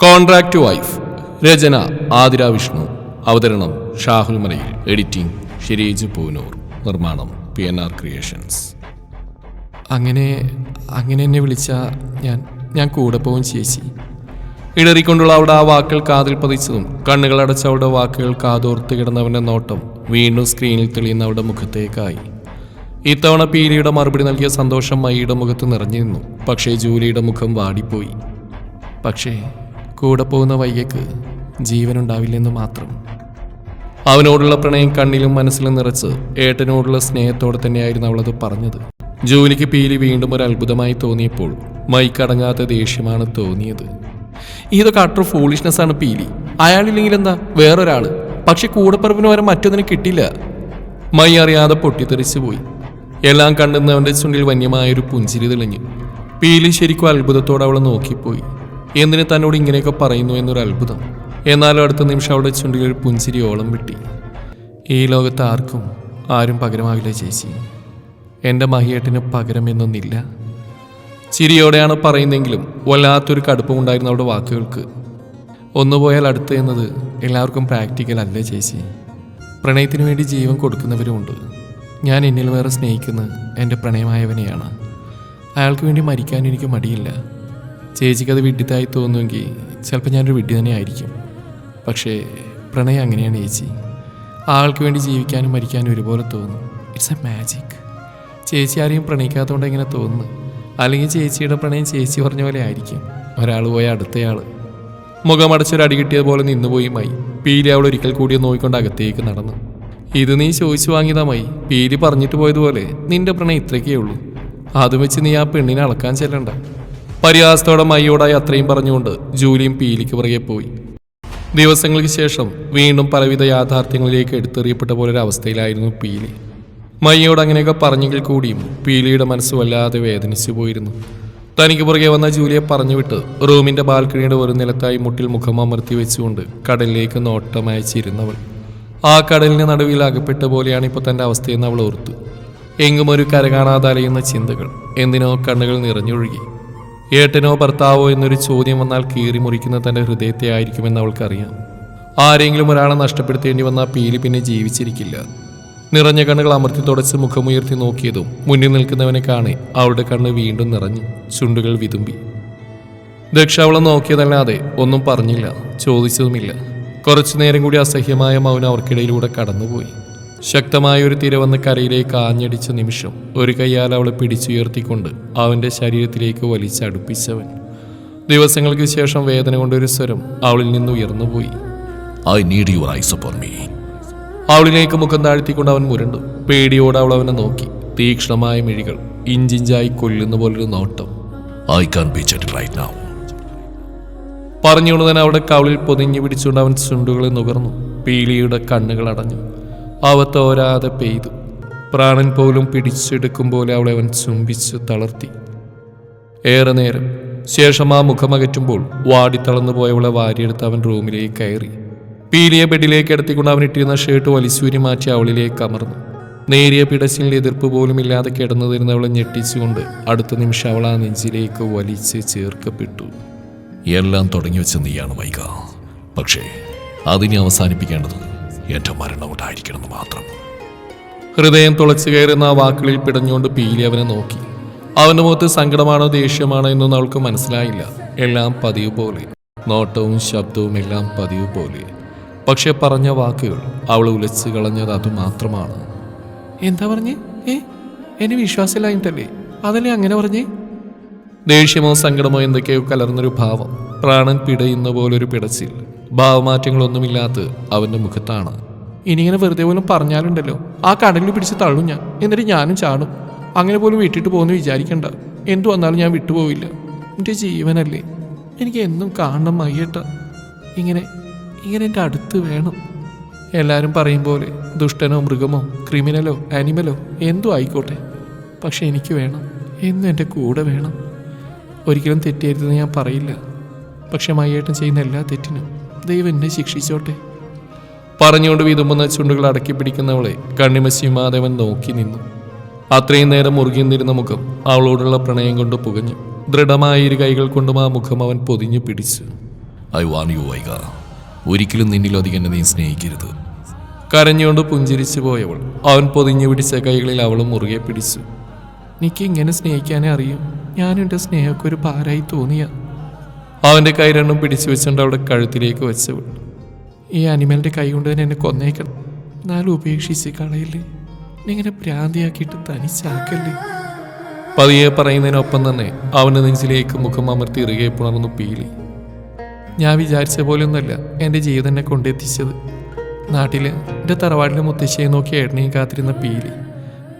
Contract wife രചന ആതിര വിഷ്ണു. അവതരണം ഷാഹുൽ മലയിൽ എഡിറ്റിംഗ് ഷിരീജ് പൂനൂർ. നിർമ്മാണം പി എൻ ആർ ക്രിയേഷൻസ് അങ്ങനെ അങ്ങനെ എന്നെ വിളിച്ച ഞാൻ ഞാൻ കൂടെ പോകും ചേച്ചി. ഇടറിക്കൊണ്ടുള്ള അവളുടെ ആ വാക്കുകൾ കാതിൽ പതിച്ചതും കണ്ണുകൾ അടച്ച അവളുടെ വാക്കുകൾ കാതോർത്ത് കിടന്നവന്റെ നോട്ടം വീണ്ടും സ്ക്രീനിൽ തെളിയുന്ന അവളുടെ മുഖത്തേക്കായി. ഇത്തവണ പീലിയുടെ മറുപടി നൽകിയ സന്തോഷം മൈയുടെ മുഖത്ത് നിറഞ്ഞിരുന്നു. പക്ഷേ ജൂലിയുടെ മുഖം വാടിപ്പോയി. പക്ഷേ കൂടെ പോകുന്ന വയ്യക്ക് ജീവനുണ്ടാവില്ലെന്ന് മാത്രം. അവനോടുള്ള പ്രണയം കണ്ണിലും മനസ്സിലും നിറച്ച് ഏട്ടനോടുള്ള സ്നേഹത്തോടെ തന്നെയായിരുന്നു അവളത് പറഞ്ഞത്. ജോലിക്ക് പീലി വീണ്ടും ഒരു അത്ഭുതമായി തോന്നിയപ്പോൾ മൈക്കടങ്ങാത്ത ദേഷ്യമാണ് തോന്നിയത്. ഇതൊക്കെ അട്ടർ ഫൂളിഷ്നെസ് ആണ് പീലി. അയാളില്ലെങ്കിൽ എന്താ? വേറൊരാൾ. പക്ഷെ കൂടെപ്പറപ്പിന് വരെ മറ്റൊന്നിനും കിട്ടില്ല. മൈ അറിയാതെ പൊട്ടിത്തെറിച്ചു പോയി. എല്ലാം കണ്ടുന്നവന്റെ ചുണ്ടിൽ വന്യമായൊരു പുഞ്ചിരി തെളിഞ്ഞു. പീലി ശരിക്കും അത്ഭുതത്തോടെ അവളെ നോക്കിപ്പോയി. എന്തിന് തന്നോട് ഇങ്ങനെയൊക്കെ പറയുന്നു എന്നൊരു അത്ഭുതം. എന്നാലും അടുത്ത നിമിഷം അവിടെ പുഞ്ചിരി ഓളം വിട്ടി. ഈ ലോകത്ത് ആർക്കും ആരും പകരമാകില്ല ചേച്ചി. എന്റെ മഹിയേട്ടിന് പകരമെന്നൊന്നില്ല ചിരിയോടെയാണ് പറയുന്നെങ്കിലും വല്ലാത്തൊരു കടുപ്പമുണ്ടായിരുന്നു അവിടെ വാക്കുകൾക്ക്. ഒന്നു പോയാൽ അടുത്ത് എന്നത് എല്ലാവർക്കും പ്രാക്ടിക്കൽ അല്ല ചേച്ചി? പ്രണയത്തിന് വേണ്ടി ജീവൻ കൊടുക്കുന്നവരുമുണ്ട് ഞാൻ എന്നിൽ വേറെ സ്നേഹിക്കുന്ന എന്റെ പ്രണയമായവനെയാണ്. അയാൾക്ക് വേണ്ടി മരിക്കാൻ എനിക്ക് മടിയില്ല. ചേച്ചിക്ക് അത് വിഡ്ഢിത്തായി തോന്നുമെങ്കിൽ ചിലപ്പോൾ ഞാനൊരു വിഡ്ഢി തന്നെ ആയിരിക്കും. പക്ഷേ പ്രണയം അങ്ങനെയാണ് ചേച്ചി. ആൾക്ക് വേണ്ടി ജീവിക്കാനും മരിക്കാനും ഒരുപോലെ തോന്നും. ഇറ്റ്സ് എ മാജിക് ചേച്ചി ആരെയും പ്രണയിക്കാത്തതുകൊണ്ട് ഇങ്ങനെ തോന്നുന്നു? അല്ലെങ്കിൽ ചേച്ചിയുടെ പ്രണയം ചേച്ചി പറഞ്ഞ പോലെ ആയിരിക്കും. ഒരാൾ പോയ അടുത്തയാൾ. മുഖമടച്ചൊരടി കിട്ടിയതുപോലെ നിന്നുപോയി മൈ. പീലി അവൾ ഒരിക്കൽ കൂടി നോക്കിക്കൊണ്ട് അകത്തേക്ക് നടന്നു. ഇത് നീ ചോദിച്ചു വാങ്ങിയതാ മൈ. പീലി പറഞ്ഞിട്ട് പോയതുപോലെ നിന്റെ പ്രണയം ഇത്രയ്ക്കേ ഉള്ളൂ. അതും വെച്ച് നീ ആ പെണ്ണിനെ അളക്കാൻ ചെല്ലണ്ട. പരിഹാസത്തോടെ മയ്യോടായി അത്രയും പറഞ്ഞുകൊണ്ട് ജൂലിയും പീലിക്ക് പുറകെ പോയി. ദിവസങ്ങൾക്ക് ശേഷം വീണ്ടും പലവിധ യാഥാർത്ഥ്യങ്ങളിലേക്ക് എടുത്തെറിയപ്പെട്ട പോലെ ഒരു അവസ്ഥയിലായിരുന്നു പീലി. മയ്യോട് അങ്ങനെയൊക്കെ പറഞ്ഞെങ്കിൽ കൂടിയും പീലിയുടെ മനസ്സ് വല്ലാതെ വേദനിച്ചു പോയിരുന്നു. തനിക്ക് പുറകെ വന്ന ജൂലിയെ പറഞ്ഞുവിട്ട് റൂമിന്റെ ബാൽക്കണിയുടെ ഒരു നിലത്തായി മുട്ടിൽ മുഖം അമർത്തി വെച്ചുകൊണ്ട് കടലിലേക്ക് നോട്ടമയച്ചിരുന്നവൾ ആ കടലിന് നടുവിൽ അകപ്പെട്ട പോലെയാണ് ഇപ്പോൾ തന്റെ അവസ്ഥയെന്ന് അവൾ ഓർത്തു. എങ്ങും ഒരു കരകാണാതലയുന്ന ചിന്തകൾ എന്തിനോ കണ്ണുകൾ നിറഞ്ഞൊഴുകി. ഏട്ടനോ ഭർത്താവോ എന്നൊരു ചോദ്യം വന്നാൽ കീറി മുറിക്കുന്ന തന്റെ ഹൃദയത്തെ ആയിരിക്കുമെന്ന് അവൾക്കറിയാം. ആരെങ്കിലും ഒരാളെ നഷ്ടപ്പെടുത്തേണ്ടി വന്ന പീലി പിന്നെ ജീവിച്ചിരിക്കില്ല. നിറഞ്ഞ കണ്ണുകൾ അമർത്തി തുടച്ച് മുഖമുയർത്തി നോക്കിയതും മുന്നിൽ നിൽക്കുന്നവനെ കാണി അവളുടെ കണ്ണ് വീണ്ടും നിറഞ്ഞു ചുണ്ടുകൾ വിതുമ്പി. ദക്ഷ അവളെ നോക്കിയതല്ലാതെ ഒന്നും പറഞ്ഞില്ല ചോദിച്ചതുമില്ല. കുറച്ചു നേരം കൂടി അസഹ്യമായ മൗനം അവർക്കിടയിലൂടെ കടന്നുപോയി. ശക്തമായ ഒരു തിര വന്ന് കരയിലേക്ക് ആഞ്ഞടിച്ച നിമിഷം ഒരു കൈയാൽ അവളെ പിടിച്ചുയർത്തിക്കൊണ്ട് അവന്റെ ശരീരത്തിലേക്ക് വലിച്ചടുപ്പിച്ചവൻ. ദിവസങ്ങൾക്ക് ശേഷം വേദന കൊണ്ടൊരു സ്വരം അവളിൽ നിന്ന് ഉയർന്നുപോയി. I need your eyes upon me അവളിലേക്ക് മുഖം താഴ്ത്തിക്കൊണ്ട് അവൻ മുരണ്ടു. പേടിയോടെ അവൾ അവനെ നോക്കി. തീക്ഷ്ണമായ മിഴികൾ ഇഞ്ചിഞ്ചായി കൊല്ലുന്ന പോലൊരു നോട്ടം. I can be right now. പറഞ്ഞുകൊണ്ട് തന്നെ അവിടെ കവളിൽ പൊതിഞ്ഞു പിടിച്ചുകൊണ്ട് അവൻ ചുണ്ടുകളെ നുകർന്നു. പീലിയുടെ കണ്ണുകൾ അടഞ്ഞു. അവ തോരാതെ പെയ്തു. പ്രാണൻ പോലും പിടിച്ചെടുക്കും പോലെ അവളെ അവൻ ചുംബിച്ച് തളർത്തി. ഏറെ നേരം. ശേഷം ആ മുഖമകറ്റുമ്പോൾ വാടിത്തളർന്നു പോയവളെ വാരിയെടുത്ത് അവൻ റൂമിലേക്ക് കയറി. പീലിയ ബെഡിലേക്ക് എടുത്തിക്കൊണ്ട് അവൻ ഇട്ടിരുന്ന ഷർട്ട് വലിശൂരി മാറ്റി അവളിലേക്ക് അമർന്നു. നേരിയ പിടച്ചിൽ എതിർപ്പ് പോലും ഇല്ലാതെ കിടന്നുതിരുന്ന അവളെ ഞെട്ടിച്ചുകൊണ്ട് അടുത്ത നിമിഷം അവൾ ആ നെഞ്ചിലേക്ക് വലിച്ച് ചേർക്കപ്പെട്ടു. എല്ലാം തുടങ്ങി വെച്ച നീയാണ് വൈക പക്ഷേ അതിനെ അവസാനിപ്പിക്കേണ്ടത് എന്റെ മരണം മാത്രം. ഹൃദയം തുളച്ചു കയറുന്ന ആ വാക്കുകളിൽ പിടഞ്ഞുകൊണ്ട് പീലി അവനെ നോക്കി. അവന്റെ മുഖത്ത് സങ്കടമാണോ ദേഷ്യമാണോ എന്നൊന്നും അവൾക്ക് മനസ്സിലായില്ല. എല്ലാം പതിവ് പോലെ. നോട്ടവും ശബ്ദവും എല്ലാം പതിവ് പോലെ. പക്ഷെ പറഞ്ഞ വാക്കുകൾ അവൾ ഉലച്ചു കളഞ്ഞത് അതുമാത്രമാണ് എന്താ പറഞ്ഞേ? ഏ? എന്നെ വിശ്വാസമില്ലായിട്ടല്ലേ അതല്ലേ അങ്ങനെ പറഞ്ഞേ? ദേഷ്യമോ സങ്കടമോ എന്തൊക്കെയോ കലർന്നൊരു ഭാവം. പ്രാണൻ പിടയുന്ന പോലൊരു പിടച്ചിൽ. ഭാവമാറ്റങ്ങളൊന്നുമില്ലാത്ത അവന്റെ മുഖത്താണ്. ഇനിയിങ്ങനെ വെറുതെ പോലും പറഞ്ഞാലുണ്ടല്ലോ. ആ കടലിൽ പിടിച്ച് തള്ളും ഞാൻ. എന്നിട്ട് ഞാനും ചാടും. അങ്ങനെ പോലും വിട്ടിട്ട് പോകുന്നു വിചാരിക്കണ്ട. എന്തു വന്നാലും ഞാൻ വിട്ടുപോവില്ല. എന്റെ ജീവനല്ലേ. എനിക്ക് എന്നും കാണണം മയ്യട്ട. ഇങ്ങനെ ഇങ്ങനെ എന്റെ അടുത്ത് വേണം. എല്ലാവരും പറയും പോലെ ദുഷ്ടനോ മൃഗമോ ക്രിമിനലോ ആനിമലോ എന്തോ ആയിക്കോട്ടെ. പക്ഷെ എനിക്ക് വേണം. എന്നും എന്റെ കൂടെ വേണം. ഒരിക്കലും തെറ്റരുതെന്ന് ഞാൻ പറയില്ല. പക്ഷെ മയ്യേട്ടൻ ചെയ്യുന്ന എല്ലാ തെറ്റിനും ദൈവം എന്നെ ശിക്ഷിച്ചോട്ടെ? പറഞ്ഞുകൊണ്ട് വിതുമ്പുന്ന ചുണ്ടുകൾ അടക്കി പിടിക്കുന്നവളെ കണ്ണിമശിമാദേവൻ നോക്കി നിന്നു. അത്രയും നേരം മുറുകി നിന്നിരുന്ന മുഖം അവളോടുള്ള പ്രണയം കൊണ്ട് പുകഞ്ഞു. ദൃഢമായ ഇരു കൈകൾ കൊണ്ടും ആ മുഖം അവൻ പൊതിഞ്ഞു പിടിച്ചു. ഐ വാണ്ട് യു വൈക ഒരിക്കലും നിന്നിലധികം എന്നെ നീ സ്നേഹിക്കരുത്. കരഞ്ഞുകൊണ്ട് പുഞ്ചിരിച്ചു പോയവൾ അവൻ പൊതിഞ്ഞു പിടിച്ച കൈകളിൽ അവളും മുറുകെ പിടിച്ചു. എനിക്ക് ഇങ്ങനെ സ്നേഹിക്കാനേ അറിയും. ഞാനും എന്റെ സ്നേഹമൊക്കെ ഒരു ഭാരമായി തോന്നിയ. അവന്റെ കൈ രണ്ടും പിടിച്ചു വെച്ചുകൊണ്ട് അവിടെ കഴുത്തിലേക്ക് വെച്ച് വിട്ടു. ഈ അനിമലിന്റെ കൈ കൊണ്ട് തന്നെ എന്നെ കൊന്നേക്കണം. എന്നാലും ഉപേക്ഷിച്ച് കളയില്ലേ? ഇങ്ങനെ ഭ്രാന്തിയാക്കിയിട്ട് തനിച്ചാക്കല്ലേ? പതിയെ പറയുന്നതിനൊപ്പം തന്നെ അവന്റെ നെഞ്ചിലേക്ക് മുഖം അമർത്തി ഇറുകെ പുണർന്നു പീലി. ഞാൻ വിചാരിച്ച പോലെയൊന്നുമല്ല എന്റെ ജീവിതം എന്നെ കൊണ്ടെത്തിച്ചത്. നാട്ടിൽ എന്റെ തറവാട്ടിലെ മുത്തശ്ശിയെ നോക്കി ഏട്ടനെയും കാത്തിരുന്ന പീലി.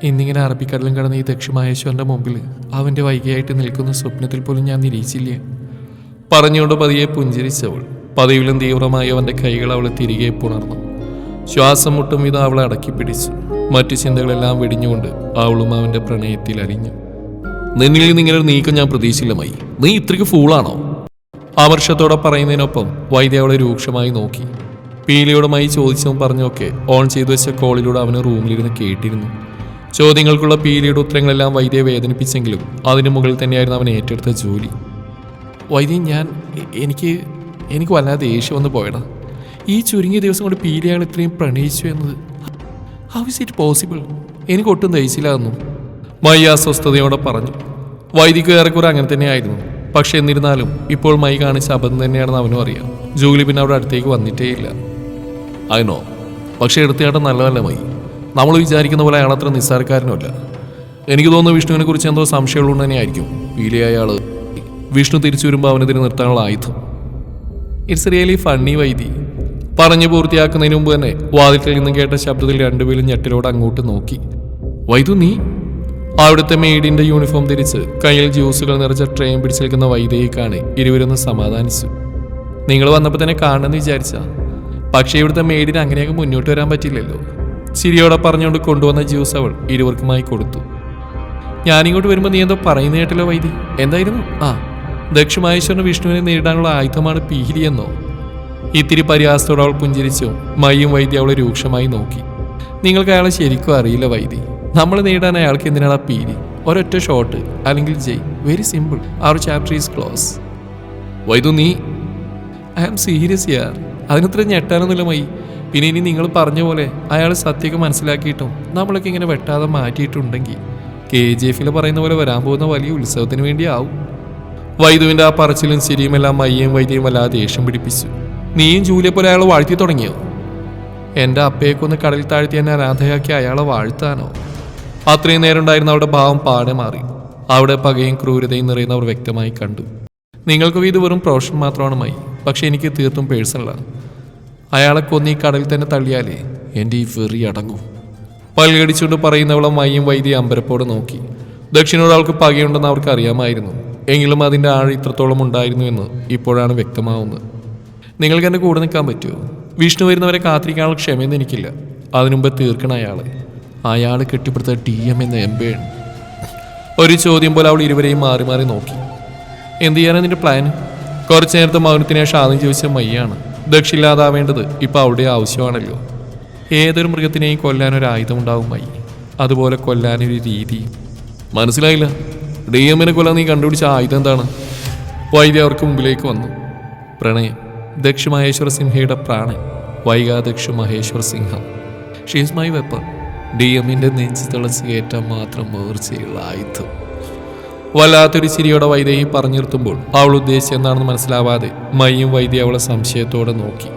ഇന്നിങ്ങനെ അറബിക്കടലും കടന്ന് ഈ ദക്ഷിമാഹേശ്വരന്റെ മുമ്പിൽ അവന്റെ വൈകിയായിട്ട് നിൽക്കുന്ന സ്വപ്നത്തിൽ പോലും ഞാൻ നിരീക്ഷിച്ചില്ല പറഞ്ഞുകൊണ്ട് പതിയെ പുഞ്ചിരിച്ചവൾ. പതിവിലും തീവ്രമായി അവന്റെ കൈകൾ അവളെ തിരികെ പുണർന്നു. ശ്വാസം മുട്ടും വിധം അവളെ അടക്കി പിടിച്ചു. മറ്റു ചിന്തകളെല്ലാം വെടിഞ്ഞുകൊണ്ട് അവളും അവന്റെ പ്രണയത്തിൽ അലിഞ്ഞു. നിന്നിൽ നിന്ന് ഇങ്ങനെ നീക്കം ഞാൻ പ്രതീക്ഷിച്ചില്ല നീ ഇത്രയ്ക്ക് ഫൂളാണോ ആമർഷത്തോടെ പറയുന്നതിനൊപ്പം വൈദ്യ അവളെ രൂക്ഷമായി നോക്കി. പീലിയോടുമായി ചോദിച്ചതും പറഞ്ഞൊക്കെ ഓൺ ചെയ്തു വെച്ച കോളിലൂടെ അവന് റൂമിലിരുന്ന് കേട്ടിരുന്നു. ചോദ്യങ്ങൾക്കുള്ള പീലിയുടെ ഉത്തരങ്ങളെല്ലാം വൈദ്യയെ വേദനിപ്പിച്ചെങ്കിലും അതിനു മുകളിൽ തന്നെയായിരുന്നു അവൻ ഏറ്റെടുത്ത ജോലി. വൈദ്യ ഞാൻ എനിക്ക് എനിക്ക് വല്ലാതെ ദേഷ്യം വന്ന് പോയടാ. ഈ ചുരുങ്ങിയ ദിവസം കൊണ്ട് പീലിയാൾ ഇത്രയും പ്രണയിച്ചു എന്നത് ഹൗ ഇസ് ഇറ്റ് പോസിബിൾ എനിക്ക് ഒട്ടും എന്നും മൈ അസ്വസ്ഥതയോടെ പറഞ്ഞു. വൈദിക ഏറെക്കുറെ അങ്ങനെ തന്നെയായിരുന്നു. പക്ഷെ എന്നിരുന്നാലും ഇപ്പോൾ മൈ കാണിച്ച അബദ്ധം തന്നെയാണെന്ന് അവനും അറിയാം. ജൂലി പിന്നെ അവിടെ അടുത്തേക്ക് വന്നിട്ടേയില്ല അതിനോ പക്ഷേ എടുത്തയാട്ടം നല്ലതല്ല മൈ. നമ്മൾ വിചാരിക്കുന്ന പോലെ അയാൾ അത്ര നിസ്സാരക്കാരനുമല്ല. എനിക്ക് തോന്നുന്നു വിഷ്ണുവിനെ കുറിച്ച് എന്തോ സംശയമുള്ളതുകൊണ്ട് തന്നെയായിരിക്കും. പീലിയായ അയാൾ വിഷ്ണു തിരിച്ചു വരുമ്പോൾ അവനെതിരെ നിർത്താനുള്ള ആയുധം. It's really funny Vaidi. പറഞ്ഞു പൂർത്തിയാക്കുന്നതിന് മുമ്പ് തന്നെ വാതിൽക്കൽ നിന്നും കേട്ട ശബ്ദത്തിൽ രണ്ടുപേരും ഞെട്ടിലോട് അങ്ങോട്ട് നോക്കി. വൈദു നീ? അവിടുത്തെ മെയ്ഡിന്റെ യൂണിഫോം ധരിച്ച് കയ്യിൽ ജ്യൂസുകൾ നിറച്ച ട്രെയിൻ പിടിച്ചു നിൽക്കുന്ന വൈദ്യയെ കാണി ഇരുവരൊന്ന് സമാധാനിച്ചു. നിങ്ങൾ വന്നപ്പോൾ തന്നെ കാണണമെന്ന് വിചാരിച്ച. പക്ഷേ ഇവിടുത്തെ മെയ്ഡിന് അങ്ങനെയൊക്കെ മുന്നോട്ട് വരാൻ പറ്റില്ലല്ലോ ചിരിയോടെ പറഞ്ഞുകൊണ്ട് കൊണ്ടുവന്ന ജ്യൂസ് അവൾ ഇരുവർക്കുമായി കൊടുത്തു. ഞാനിങ്ങോട്ട് വരുമ്പോൾ നീ എന്തോ പറയുന്ന കേട്ടല്ലോ വൈദി. എന്തായിരുന്നു? ആ ദക്ഷമാഹേശ്വരന് വിഷ്ണുവിനെ നേരിടാനുള്ള ആയുധമാണ് പീഹിരിയെന്നോ. ഇത്തിരി പരിഹാസത്തോടെ അവൾ പുഞ്ചിരിച്ചു മയ്യും വൈദ്യ അവളെ രൂക്ഷമായി നോക്കി. നിങ്ങൾക്ക് അയാളെ ശരിക്കും അറിയില്ല വൈദ്യ. നമ്മൾ നേടാൻ അയാൾക്ക് എന്തിനാണ് ആ പീരി ഒരൊറ്റ ഷോട്ട് അല്ലെങ്കിൽ ജയ്. Very simple our chapter is close വൈദു നീ? ഐ ആം സീരിയസ് യാർ അതിനത്ര ഞെട്ടാനൊന്നുമില്ല മൈ പിന്നെ ഇനി നിങ്ങൾ പറഞ്ഞ പോലെ അയാൾ സത്യമൊക്കെ മനസ്സിലാക്കിയിട്ടും നമ്മളൊക്കെ ഇങ്ങനെ വെട്ടാതെ മാറ്റിയിട്ടുണ്ടെങ്കിൽ കെ ജി എഫിൽ പറയുന്ന പോലെ വരാൻ പോകുന്ന വലിയ ഉത്സവത്തിന് വേണ്ടിയാവും. വൈദുവിന്റെ ആ പറച്ചിലും ചിരിയുമെല്ലാം മയ്യയും വൈദ്യയും വല്ലാതെ ദേഷ്യം പിടിപ്പിച്ചു. നീയും ജൂലിയെ പോലെ അയാളെ വാഴ്ത്തി തുടങ്ങിയോ? എന്റെ അപ്പയെക്കൊന്ന് കടലിൽ താഴ്ത്തി എന്നെ അനാഥയാക്കി അയാളെ വാഴ്ത്താനോ? അത്രയും നേരം ഉണ്ടായിരുന്ന അവരുടെ ഭാവം പാടെ മാറി. അവിടെ പകയും ക്രൂരതയും നിറയുന്നവർ വ്യക്തമായി കണ്ടു. നിങ്ങൾക്ക് ഇത് വെറും പ്രൊഫഷൻ മാത്രമാണ് മൈ. പക്ഷെ എനിക്ക് തീർത്തും പേഴ്സണലാണ്. അയാളെ കൊന്നീ കടലിൽ തന്നെ തള്ളിയാലേ എന്റെ ഈ വെറി അടങ്ങും. പൽകടിച്ചുകൊണ്ട് പറയുന്നവളെ മയ്യും വൈദ്യ അമ്പരപ്പോടെ നോക്കി. ദക്ഷിണോട് അവൾക്ക് പകയുണ്ടെന്ന് അവർക്ക് അറിയാമായിരുന്നു എങ്കിലും അതിന്റെ ആഴ് ഇത്രത്തോളം ഉണ്ടായിരുന്നു എന്ന് ഇപ്പോഴാണ് വ്യക്തമാവുന്നത്. നിങ്ങൾക്ക് എന്റെ കൂടെ നിൽക്കാൻ പറ്റുമോ? വിഷ്ണു വരുന്നവരെ കാത്തിരിക്കാനുള്ള ക്ഷമയൊന്നും എനിക്കില്ല. അതിനുമുമ്പ് തീർക്കണം അയാളെ. അയാൾ കെട്ടിപ്പിടുത്ത ടി എം എന്ന എംബേൺ ഒരു ചോദ്യം പോലെ അവൾ ഇരുവരെയും മാറി മാറി നോക്കി. എന്ത് ചെയ്യാനാണ് നിന്റെ പ്ലാൻ കുറച്ചു നേരത്തെ മൗനത്തിനെ ഷാദം ചോദിച്ച മയ്യാണ്. ദക്ഷില്ലാതാവേണ്ടത് ഇപ്പോൾ അവിടെ ആവശ്യമാണല്ലോ. ഏതൊരു മൃഗത്തിനെയും കൊല്ലാൻ ഒരു ആയുധം ഉണ്ടാവും മയ്യ. അതുപോലെ കൊല്ലാനൊരു രീതി. മനസ്സിലായില്ല? ഡി എമ്മിനെ കൊല്ലാൻ നീ കണ്ടുപിടിച്ച ആയുധം എന്താണ്? വൈദ്യ അവർക്ക് മുമ്പിലേക്ക് വന്നു. പ്രണയം. ദക്ഷ മഹേശ്വര സിംഹയുടെ പ്രാണൻ. വൈകാദക്ഷ മഹേശ്വർ സിംഹം ഷീസ് മൈ വെപ്പർ ഡി എമ്മിന്റെ നെഞ്ച് തിളച്ച് കയറ്റാൻ മാത്രം മൂർച്ചയുള്ള ആയുധം. വല്ലാത്തൊരു ചിരിയോടെ വൈദ്യയെ പറഞ്ഞു നിർത്തുമ്പോൾ അവൾ ഉദ്ദേശിച്ച എന്താണെന്ന് മനസ്സിലാവാതെ മയ്യും വൈദ്യ അവളെ സംശയത്തോടെ നോക്കി.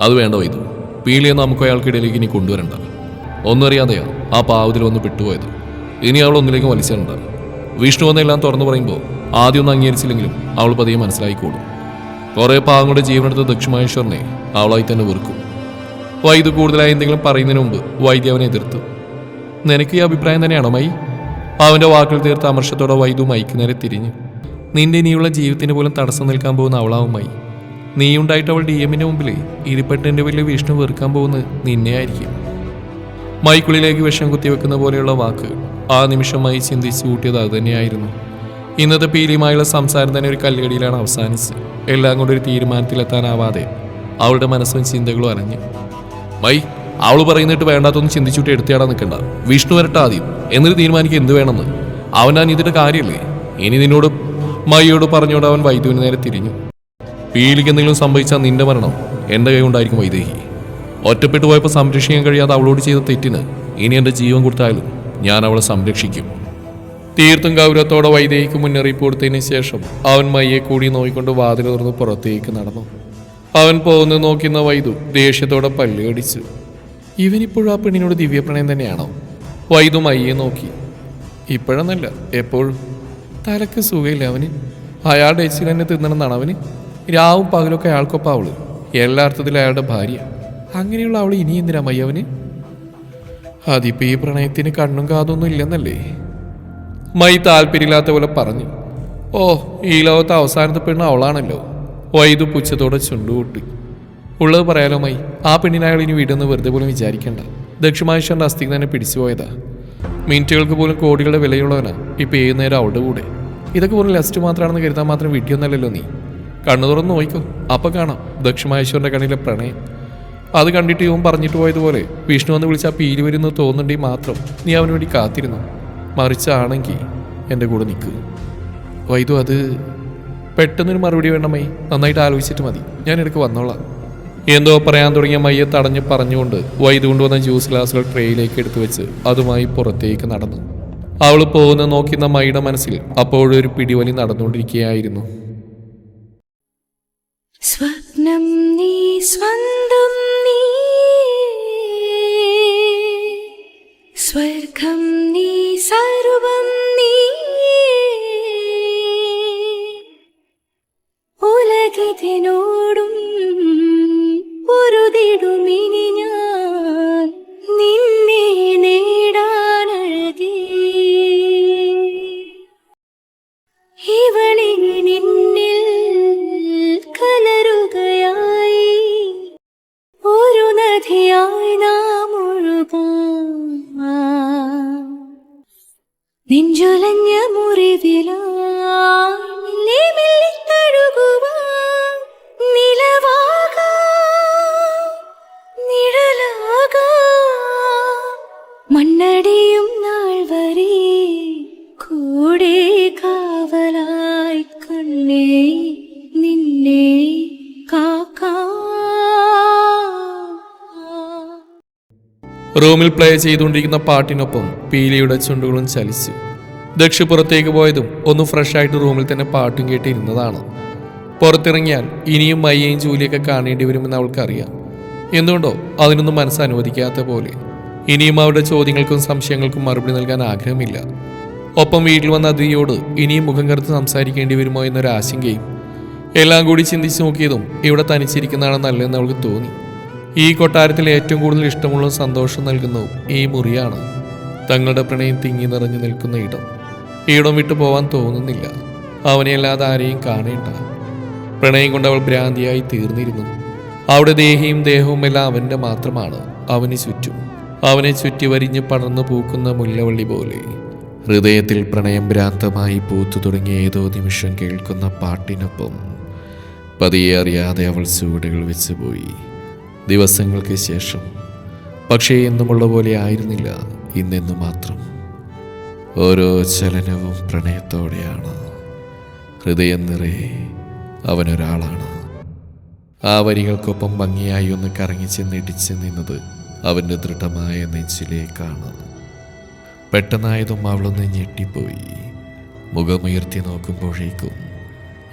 അത് വേണ്ട വൈദ്യു. പീളിയെ നമുക്ക് അയാൾക്കിടയിലേക്ക് ഇനി കൊണ്ടുവരണ്ട. ഒന്നും അറിയാതെയാ ആ പാവത്തിൽ ഒന്ന് വിട്ടുപോയത്. ഇനി അവൾ ഒന്നിലേക്ക് വലിച്ചിട്ടുണ്ട് വിഷ്ണു എന്നെല്ലാം തുറന്നു പറയുമ്പോൾ ആദ്യം ഒന്നും അംഗീകരിച്ചില്ലെങ്കിലും അവൾ പതിയെ മനസ്സിലായിക്കോളും. കുറേ പാവങ്ങളുടെ ജീവനെടുത്ത ദക്ഷിമേശ്വരനെ അവളായി തന്നെ വെറുക്കും. വൈദ്യു കൂടുതലായി എന്തെങ്കിലും പറയുന്നതിന് മുമ്പ് വൈദ്യ അവനെ എതിർത്തു. നിനക്ക് ഈ അഭിപ്രായം തന്നെയാണോ മൈ? അവന്റെ വാക്കുകൾ തീർത്ത അമർഷത്തോടെ വൈദ്യു മൈക്ക് നേരെ തിരിഞ്ഞു. നിന്റെ ഇനിയുള്ള ജീവിതത്തിന് പോലും തടസ്സം നിൽക്കാൻ പോകുന്ന അവളാവും മൈ. നീ ഉണ്ടായിട്ട് അവൾ ഡി എമ്മിന്റെ മുമ്പിൽ ഇരിപ്പെട്ടെന്റെ വലിയ വിഷ്ണു വെറുക്കാൻ പോകുന്നത് നിന്നെയായിരിക്കും. മൈക്കുള്ളിലേക്ക് വിഷം കുത്തിവെക്കുന്ന പോലെയുള്ള വാക്കുകൾ ആ നിമിഷമായി ചിന്തിച്ചു കൂട്ടിയത് അതുതന്നെയായിരുന്നു ഇന്നത്തെ പീലിയുമായുള്ള സംസാരം തന്നെ ഒരു കല്ലുകടിയിലാണ് അവസാനിച്ചത്. എല്ലാം കൊണ്ടൊരു തീരുമാനത്തിലെത്താനാവാതെ അവളുടെ മനസ്സും ചിന്തകളും അലഞ്ഞു. മൈ അവൾ പറയുന്നിട്ട് വേണ്ടാത്തൊന്നും ചിന്തിച്ചിട്ട് എടുത്തിയാടാൻ നിൽക്കണ്ട. വിഷ്ണു വരട്ടെ ആദ്യം. എന്നിട്ട് തീരുമാനിക്കുക എന്ത് വേണമെന്ന്. അവൻ ഇതിന്റെ കാര്യമല്ലേ? ഇനി നിന്നോട് മയ്യോട് പറഞ്ഞോട് അവൻ വൈദ്യുവിന് നേരെ തിരിഞ്ഞു. പീലിക്ക് എന്തെങ്കിലും സംഭവിച്ചാൽ നിന്റെ മരണം എന്റെ കൈ ഉണ്ടായിരിക്കും വൈദേഹി. ഒറ്റപ്പെട്ടു പോയപ്പോൾ സംരക്ഷിക്കാൻ കഴിയാതെ അവളോട് ചെയ്ത തെറ്റിന് ഇനി എന്റെ ജീവൻ കൊടുത്താലും ഞാൻ അവളെ സംരക്ഷിക്കും. തീർത്തും ഗൗരവത്തോടെ വൈദേഹിക്ക് മുന്നറിയിപ്പ് കൊടുത്തതിന് ശേഷം അവൻ മയ്യെ കൂടി നോക്കിക്കൊണ്ട് വാതിൽ തുറന്ന് പുറത്തേക്ക് നടന്നു. അവൻ പോകുന്നു നോക്കുന്ന വൈദു ദേഷ്യത്തോടെ പല്ലുകടിച്ചു ഇവനിപ്പോഴും ആ പെണ്ണിനോട് ദിവ്യപ്രണയം തന്നെയാണോ? വൈദു മയ്യെ നോക്കി. ഇപ്പോഴൊന്നല്ല എപ്പോഴും. തലക്ക് സുഖമില്ല അവന്. അയാളുടെ എച്ചിൽ തന്നെ തിന്നണമെന്നാണ് അവന്. രാവും പകലൊക്കെ അയാൾക്കൊപ്പം അവൾ. എല്ലാ അർത്ഥത്തിലും അയാളുടെ ഭാര്യ. അങ്ങനെയുള്ള അവൾ ഇനി എന്തിനാ മയ്യ അവന് അതിപ്പോ ഈ പ്രണയത്തിന് കണ്ണും കാതൊന്നും ഇല്ലെന്നല്ലേ? മൈ താല്പര്യമില്ലാത്ത പോലെ പറഞ്ഞു. ഓ ഈ ലോകത്ത് അവസാനത്തെ പെണ്ണ് അവളാണല്ലോ. വൈദു പുച്ഛത്തോടെ ചുണ്ടുകൂട്ടി ഉള്ളത് പറയാലോ മൈ? ആ പെണ്ണിനെ അയാൾ ഇനി വിടുന്ന് വെറുതെ പോലും വിചാരിക്കണ്ട. ദക്ഷിണാശ്വരന്റെ അസ്ഥിക്ക് തന്നെ പിടിച്ചുപോയതാ മിനിറ്റുകൾക്ക് പോലും കോടികളുടെ വിലയുള്ളവനാ ഇപ്പൊ ഏത് നേരം അവളുടെ കൂടെ. ഇതൊക്കെ പോലും ലസ്റ്റ് മാത്രമാണെന്ന് കരുതാൻ മാത്രം വിട്ടിയൊന്നല്ലല്ലോ നീ. കണ്ണു തുറന്ന് നോയിക്കോ. അപ്പൊ കാണാം ദക്ഷിണാശ്വരന്റെ കണ്ണിലെ പ്രണയം. അത് കണ്ടിട്ട് ഇവൻ പറഞ്ഞിട്ട് പോയതുപോലെ വിഷ്ണു വന്ന് വിളിച്ചാൽ പീലി വരുന്നു തോന്നുന്നുണ്ടെങ്കിൽ മാത്രം നീ അവന് വേണ്ടി കാത്തിരുന്നു. മറിച്ചാണെങ്കിൽ എന്റെ കൂടെ നിൽക്കുക വൈദു അത് പെട്ടെന്നൊരു മറുപടി വേണമേ. നന്നായിട്ട് ആലോചിച്ചിട്ട് മതി. ഞാൻ ഇടയ്ക്ക് വന്നോളാം. എന്തോ പറയാൻ തുടങ്ങിയ മയ്യെ തടഞ്ഞ് പറഞ്ഞുകൊണ്ട് വൈദു കൊണ്ടുവന്ന ജ്യൂസ് ഗ്ലാസുകൾ ട്രേയിലേക്ക് എടുത്തു വെച്ച് അതുമായി പുറത്തേക്ക് നടന്നു. അവൾ പോകുന്ന നോക്കുന്ന മൈയുടെ മനസ്സിൽ അപ്പോഴൊരു പിടിവലി നടന്നുകൊണ്ടിരിക്കുകയായിരുന്നു. സ്വപ്നം നീ സ്വന്തം സ്വർഗം നീ സർവം നീ ഉലകിതിനോടും പൊരുതിടുമിനി ഞാൻ. റൂമിൽ പ്ലേ ചെയ്തുകൊണ്ടിരിക്കുന്ന പാട്ടിനൊപ്പം പീലിയുടെ ചുണ്ടുകളും ചലിച്ചു. ദക്ഷ പുറത്തേക്ക് പോയതും ഒന്ന് ഫ്രഷായിട്ട് റൂമിൽ തന്നെ പാട്ടും കേട്ടിരുന്നതാണ്. പുറത്തിറങ്ങിയാൽ ഇനിയും മയ്യയും ജൂലിയൊക്കെ കാണേണ്ടി വരുമെന്ന് അവൾക്കറിയാം. എന്തുകൊണ്ടോ അതിനൊന്നും മനസ്സ് അനുവദിക്കാത്ത പോലെ. ഇനിയും അവരുടെ ചോദ്യങ്ങൾക്കും സംശയങ്ങൾക്കും മറുപടി നൽകാൻ ആഗ്രഹമില്ല. ഒപ്പം വീട്ടിൽ വന്ന അതിഥിയോട് ഇനിയും മുഖം കറുത്ത് സംസാരിക്കേണ്ടി വരുമോ എന്നൊരു ആശങ്കയും എല്ലാം കൂടി ചിന്തിച്ചു നോക്കിയതും ഇവിടെ തനിച്ചിരിക്കുന്നതാണ് നല്ലതെന്ന് അവൾക്ക് തോന്നി. ഈ കൊട്ടാരത്തിൽ ഏറ്റവും കൂടുതൽ ഇഷ്ടമുള്ള സന്തോഷം നൽകുന്നു ഈ മുറിയാണ്. തങ്ങളുടെ പ്രണയം തിങ്ങി നിറഞ്ഞു നിൽക്കുന്ന ഇടം. ഈടം വിട്ടു പോവാൻ തോന്നുന്നില്ല. അവനെ അല്ലാതെ ആരെയും കാണേണ്ട. പ്രണയം കൊണ്ട് അവൾ ഭ്രാന്തിയായി തീർന്നിരുന്നു. അവിടെ ദേഹിയും ദേഹവും എല്ലാം അവന്റെ മാത്രമാണ്. അവന് ചുറ്റും. അവനെ ചുറ്റി വരിഞ്ഞ് പടർന്നു പൂക്കുന്ന മുല്ലവള്ളി പോലെ. ഹൃദയത്തിൽ പ്രണയം ഭ്രാന്തമായി പൂത്തു തുടങ്ങിയ ഏതോ നിമിഷം കേൾക്കുന്ന പാട്ടിനൊപ്പം പതിയെ അറിയാതെ അവൾ ചുവടുകൾ വെച്ച് പോയി. ദിവസങ്ങൾക്ക് ശേഷം. പക്ഷേ എന്നുമുള്ള പോലെ ആയിരുന്നില്ല ഇന്നെന്നു മാത്രം. ഓരോ ചലനവും പ്രണയത്തോടെയാണ്. ഹൃദയം നിറയെ അവനൊരാളാണ്. ആ വരികൾക്കൊപ്പം ഭംഗിയായി ഒന്ന് കറങ്ങി ചെന്നിടിച്ച് നിന്നത് അവന്റെ ദൃഢമായ നെഞ്ചിലേക്കാണ്. പെട്ടെന്നായതും അവളൊന്ന് ഞെട്ടിപ്പോയി. മുഖമുയർത്തി നോക്കുമ്പോഴേക്കും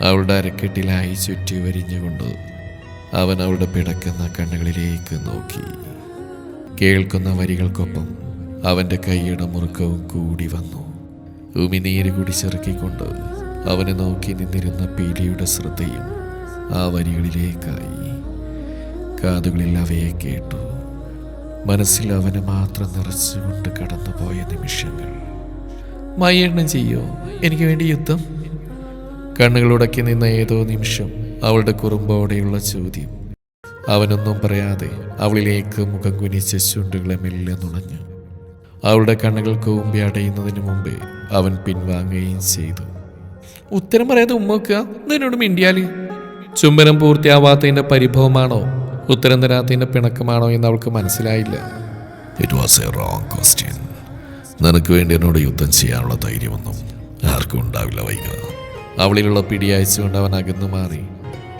അവളുടെ അരക്കെട്ടിലായി ചുറ്റി വരിഞ്ഞുകൊണ്ട് അവൻ അവളുടെ പിടക്കുന്ന കണ്ണുകളിലേക്ക് നോക്കി. കേൾക്കുന്ന വരികൾക്കൊപ്പം അവന്റെ കൈയുടെ മുറുക്കവും കൂടി വന്നു. ഉമിനീര് കുടിച്ചിറക്കിക്കൊണ്ട് അവനെ നോക്കി നിന്നിരുന്ന പീലിയുടെ ശ്രദ്ധയും ആ വരികളിലേക്കായി. കാതുകളിൽ അവയെ കേട്ടു. മനസ്സിൽ അവനെ മാത്രം നിറച്ചുകൊണ്ട് കടന്നുപോയ നിമിഷങ്ങൾ. മയ്യെണ്ണം ചെയ്യോ? എനിക്ക് വേണ്ടി യുദ്ധം? കണ്ണുകളുടക്കി നിന്ന ഏതോ നിമിഷം അവളുടെ കുറുമ്പോടെയുള്ള ചോദ്യം. അവനൊന്നും പറയാതെ അവളിലേക്ക് മുഖം കുനിച്ച ചുണ്ടുകളെ മെല്ലെ നുണഞ്ഞു. അവളുടെ കണ്ണുകൾ കൂമ്പി അടയുന്നതിന് മുമ്പേ അവൻ പിൻവാങ്ങുകയും ചെയ്തു. ഉത്തരം പറയാതെ ഉമ്മക്കുക എന്നോട് മിണ്ടിയാൽ? ചുംബനം പൂർത്തിയാവാത്തതിന്റെ പരിഭവമാണോ? ഉത്തരം തരാത്തതിന്റെ പിണക്കമാണോ എന്ന് അവൾക്ക് മനസ്സിലായില്ല. It was a wrong question നിനക്ക് വേണ്ടി എന്നോട് യുദ്ധം ചെയ്യാനുള്ള ധൈര്യമൊന്നും ആർക്കും ഉണ്ടാവില്ല വൈകാ അവളിലുള്ള പിടി അയച്ചുകൊണ്ട് അവൻ അകന്നു മാറി.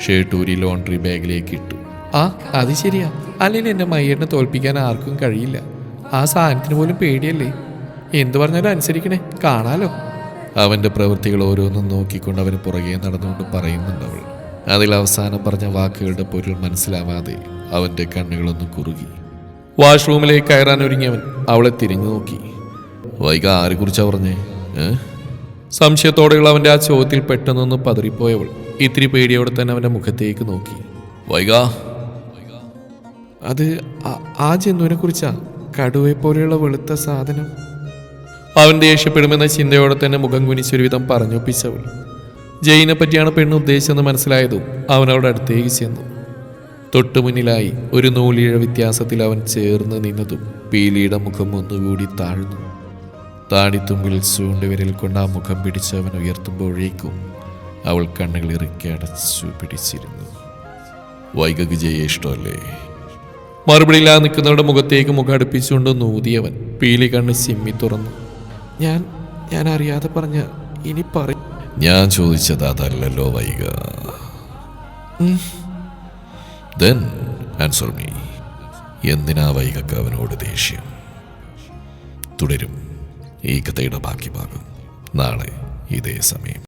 ഷർട്ട് ഊരി ലോണ്ടറി ബാഗിലേക്ക് ഇട്ടു ആ അത് ശരിയാ. അല്ലെങ്കിൽ എന്റെ മയ്യനെ തോൽപ്പിക്കാൻ ആർക്കും കഴിയില്ല. ആ സാധനത്തിന് പോലും പേടിയല്ലേ? എന്തു പറഞ്ഞാലും അനുസരിക്കണേ. കാണാലോ. അവന്റെ പ്രവൃത്തികൾ ഓരോന്നും നോക്കിക്കൊണ്ട് അവന് പുറകെ നടന്നുകൊണ്ട് പറയുന്നുണ്ട് അവൾ. അതിൽ അവസാനം പറഞ്ഞ വാക്കുകളുടെ പൊരുൾ മനസ്സിലാവാതെ അവന്റെ കണ്ണുകളൊന്ന് കുറുകി. വാഷ്റൂമിലേക്ക് കയറാൻ ഒരുങ്ങിയവൻ അവളെ തിരിഞ്ഞു നോക്കി. വൈക ആരെക്കുറിച്ചാ പറഞ്ഞേ? സംശയത്തോടെയുള്ള അവന്റെ ആ ചോദ്യത്തിൽ പെട്ടെന്നൊന്ന് പതറിപ്പോയവൾ ഇത്തിരി പേടിയോടെ തന്നെ അവന്റെ മുഖത്തേക്ക് നോക്കി. വൈക അത് ആ- ജന്തുവിനെ കുറിച്ചാ? കടുവെ പോലെയുള്ള വെളുത്ത സാധനം? അവൻ ദേഷ്യപ്പെടുമെന്ന ചിന്തയോടെ തന്നെ മുഖം കുനിച്ചൊരുവിധം പറഞ്ഞൊപ്പിച്ചവൾ ജയിനെ പറ്റിയാണ് പെണ്ണ് ഉദ്ദേശിച്ചെന്ന് മനസ്സിലായതും അവൻ അവിടെ അടുത്തേക്ക് ചെന്നു. തൊട്ടു മുന്നിലായി ഒരു നൂലിഴ വ്യത്യാസത്തിൽ അവൻ ചേർന്ന് നിന്നതും പീലിയുടെ മുഖം ഒന്നുകൂടി താഴ്ന്നു. താടിത്തുമ്പിൽ ചൂണ്ടുവിരൽ കൊണ്ട് ആ മുഖം പിടിച്ച് അവൻ ഉയർത്തുമ്പോഴേക്കും അവൾ കണ്ണുകൾ ഇറുക്കി അടച്ചു പിടിച്ചിരുന്നു. വൈകക്ക് ജയ ഇഷ്ടമല്ലേ? മറുപടിയില്ലാതെ നിൽക്കുന്നവരുടെ മുഖത്തേക്ക് മുഖം അടുപ്പിച്ചുകൊണ്ട് നൂതിയവൻ പീലി കണ്ണ് സിമ്മി തുറന്നു. ഞാൻ ഞാൻ അറിയാതെ പറഞ്ഞ ഇനി പറ ഞാൻ ചോദിച്ചത് അതല്ലല്ലോ വൈക. ആൻസർ മീ എന്തിനാ വൈകക്ക് അവനോട് ദേഷ്യം? തുടരും. ഈ കഥയുടെ ബാക്കി ഭാഗം നാളെ ഇതേ സമയം.